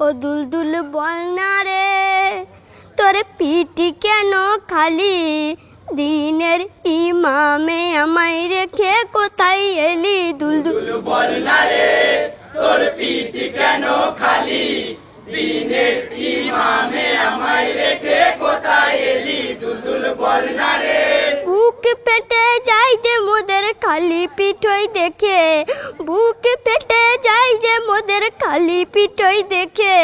ও দুলদুল বল না রে। তোর পিটি কেন খালি? দিনের ইমামে আমায় রেখে কোথায় এলি দুলদুল? বল না রে তোর পিঠ কেন খালি? দিনের ইমামে আমায় রেখে কোথায় এলি দুলদুল বল না রে? বুক পেটে যাই যে মোদের খালি পিঠই দেখে। বুক খালি পিঠই দেখে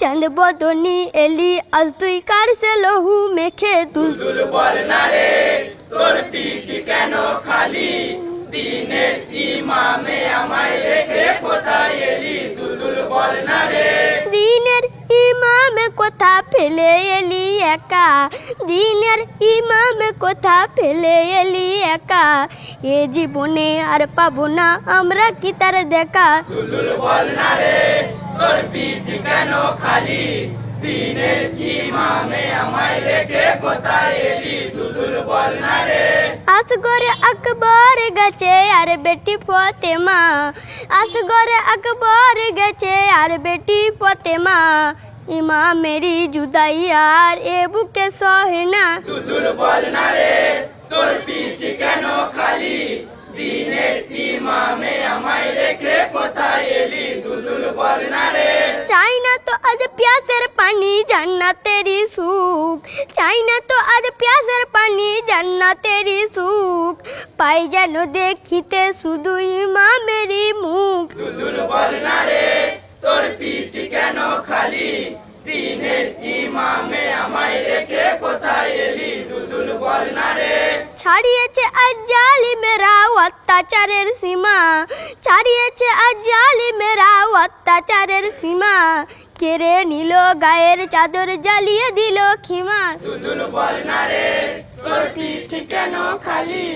চাঁদ বদনি এলি আজ তুই কার সে লহু মেখে দুল দুলদুল বল না রে তোর পিঠ কেন খালি? দিনের ইমামে আমায় রেখে কোথায় এলি? দুলদুল বল না রে। দিনের ইমামে কোথা ফেলে এলি একা? দিনের ইমামে কোথা ফেলে এলি একা? এ জীবনে আর পাবো না আমরা কি তার দেখা? পিঠ কেন খালি? দিনের ইমামে আমায় রেখে কোথায় এলি? দুলদুল বল না রে। আসগরে আকবর গেছে আর বেটি ফতেমা। আসগরে আকবর গেছে আর বেটি ফতেমা। ইমা মেরি জুদাই আর এ বুকে সহে না দুলদুল বল না রে তোর জান্নাতেরই সুখ। চাই না তো আজ প্যাসের পানি জান্নাতেরই সুখ। পাই যেন দেখিতে শুধু ইমামেরই মুখ। তোর পিঠ কেন খালি? দিনের ইমামে আমায় রেখে কোথায় এলি? দুলদুল বল না রে। ছাড়িয়েছে আজ জালিমেরা অত্যাচারের সীমা। ছাড়িয়েছে আজ জালিমেরা অত্যাচারের সীমা। কেড়ে নিল গায়ের চাদর জ্বালিয়ে দিল খিমা তোর পিঠ কেন খালি?